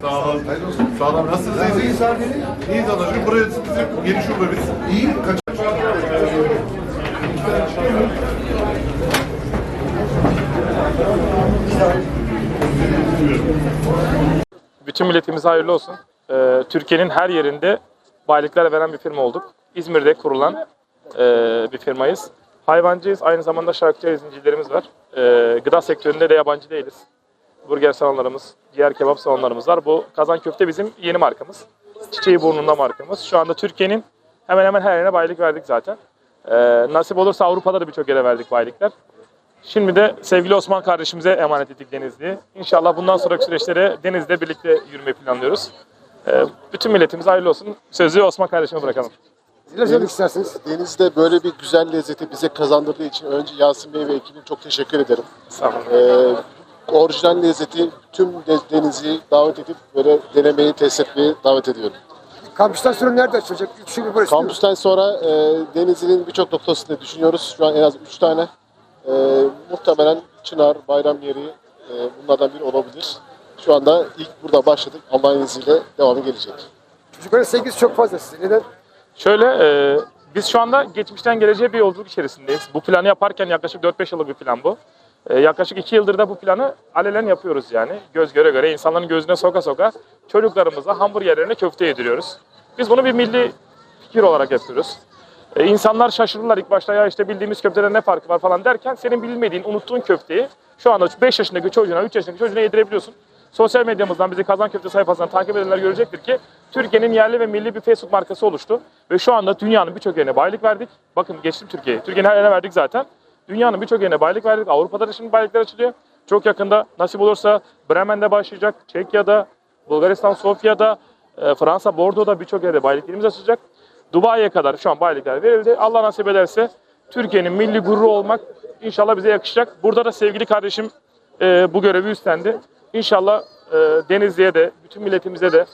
Sağ olun. Sağ olun. Nasılsınız? İyiyiz abi. İyiyiz anlaşılan. Buraya bizim yeni şubemiz. İyi. Kaç Bütün milletimize hayırlı olsun. Ee, Türkiye'nin her yerinde bayilikler veren bir firma olduk. İzmir'de kurulan e, bir firmayız. Hayvancıyız, aynı zamanda şarküteri zincirlerimiz var. Ee, gıda sektöründe de yabancı değiliz. Burger salonlarımız, diğer kebap salonlarımız var. Bu kazan köfte bizim yeni markamız. Çiçeği burnunda markamız. Şu anda Türkiye'nin hemen hemen her yerine bayilik verdik zaten. Ee, nasip olursa Avrupa'da da birçok yere verdik bayilikler. Şimdi de sevgili Osman kardeşimize emanet ettik Denizli'yi. İnşallah bundan sonraki süreçlere Denizli'de birlikte yürümeyi planlıyoruz. Ee, bütün milletimize hayırlı olsun. Sözü Osman kardeşime bırakalım. Neler söylemek istersiniz? Deniz'de böyle bir güzel lezzeti bize kazandırdığı için önce Yasin Bey ve ekibine çok teşekkür ederim. Sağ olun. Ee, orijinal lezzeti tüm de- Denizli'yi davet edip böyle denemeyi, test etmeyi davet ediyorum. Kampüsten sonra nerede açılacak? Şey burası değil mi? Kampüsten sonra e, Denizli'nin birçok noktasında düşünüyoruz. Şu an en az 3 tane. E, muhtemelen Çınar, Bayram Yeri e, bunlardan biri olabilir. Şu anda ilk burada başladık. Allah'ın izniyle devamı gelecek. Çocukların sevgisi çok fazla size. Neden? Şöyle, e, biz şu anda geçmişten geleceğe bir yolculuk içerisindeyiz. Bu planı yaparken yaklaşık 4-5 yıllık bir plan bu. E, yaklaşık 2 yıldır da bu planı alelen yapıyoruz yani. Göz göre göre insanların gözüne soka soka çocuklarımıza hamburgerlerine köfte yediriyoruz. Biz bunu bir milli fikir olarak yapıyoruz. E, insanlar şaşırırlar ilk başta ya işte bildiğimiz köfteden ne farkı var falan derken senin bilmediğin, unuttuğun köfteyi şu anda 5 yaşındaki çocuğuna, 3 yaşındaki çocuğuna yedirebiliyorsun. Sosyal medyamızdan bizi Kazan Köfte sayfasından takip edenler görecektir ki Türkiye'nin yerli ve milli bir Facebook markası oluştu. Ve şu anda dünyanın birçok yerine bayilik verdik. Bakın geçtim Türkiye'yi. Türkiye'nin her yerine verdik zaten. Dünyanın birçok yerine bayilik verdik. Avrupa'da da şimdi bayilikler açılıyor. Çok yakında nasip olursa Bremen'de başlayacak. Çekya'da, Bulgaristan, Sofya'da, e, Fransa, Bordeaux'da birçok yerde bayiliklerimiz açılacak. Dubai'ye kadar şu an bayilikler verildi. Allah nasip ederse Türkiye'nin milli gururu olmak inşallah bize yakışacak. Burada da sevgili kardeşim e, bu görevi üstlendi. İnşallah e, Denizli'ye de, bütün milletimize de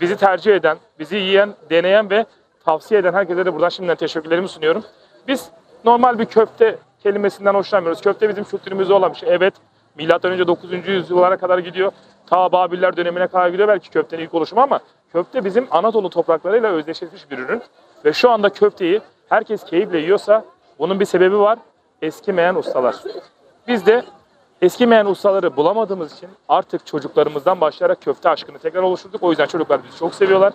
bizi tercih eden, bizi yiyen, deneyen ve tavsiye eden herkese de buradan şimdiden teşekkürlerimi sunuyorum. Biz normal bir köfte kelimesinden hoşlanmıyoruz. Köfte bizim kültürümüzde olan bir şey. Evet, milattan önce 9. yüzyıllara kadar gidiyor. Ta Babiller dönemine kadar gidiyor belki köftenin ilk oluşumu ama köfte bizim Anadolu topraklarıyla özdeşleşmiş bir ürün. Ve şu anda köfteyi herkes keyifle yiyorsa bunun bir sebebi var. Eskimeyen ustalar. Biz de eskimeyen ustaları bulamadığımız için artık çocuklarımızdan başlayarak köfte aşkını tekrar oluşturduk. O yüzden çocuklar bizi çok seviyorlar.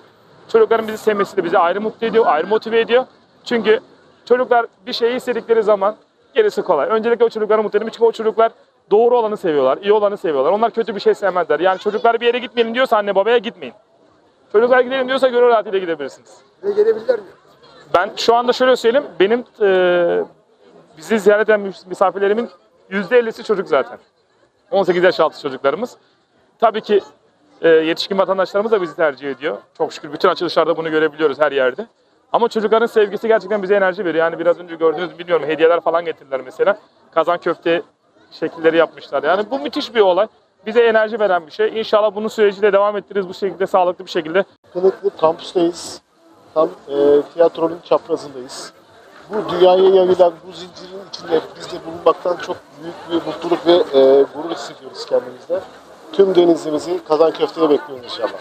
Çocukların bizi sevmesi de bizi ayrı mutlu ediyor, ayrı motive ediyor. Çünkü çocuklar bir şeyi istedikleri zaman gerisi kolay. Öncelikle o çocukları mutlu edelim. Çünkü o çocuklar doğru olanı seviyorlar, iyi olanı seviyorlar. Onlar kötü bir şey sevmezler. Yani çocuklar bir yere gitmeyelim diyorsa anne babaya gitmeyin. Çocuklar gidelim diyorsa gönül rahatıyla gidebilirsiniz. Ve gelebilirler mi? Ben şu anda şöyle söyleyeyim. Benim e, bizi ziyaret eden mis- misafirlerimin %50'si çocuk zaten. 18 yaş altı çocuklarımız. Tabii ki e, yetişkin vatandaşlarımız da bizi tercih ediyor. Çok şükür bütün açılışlarda bunu görebiliyoruz her yerde. Ama çocukların sevgisi gerçekten bize enerji veriyor. Yani biraz önce gördüğünüz bilmiyorum hediyeler falan getirdiler mesela. Kazan köfte şekilleri yapmışlar. Yani bu müthiş bir olay. Bize enerji veren bir şey. İnşallah bunun süreci de devam ettiririz bu şekilde sağlıklı bir şekilde. Kınıklı kampüsteyiz. Tam e, tiyatronun çaprazındayız. Bu dünyaya yayılan bu zincirin içinde biz de bulunmaktan çok büyük bir mutluluk ve e, gurur hissediyoruz kendimizde. Tüm denizimizi kazan köfteye bekliyoruz inşallah.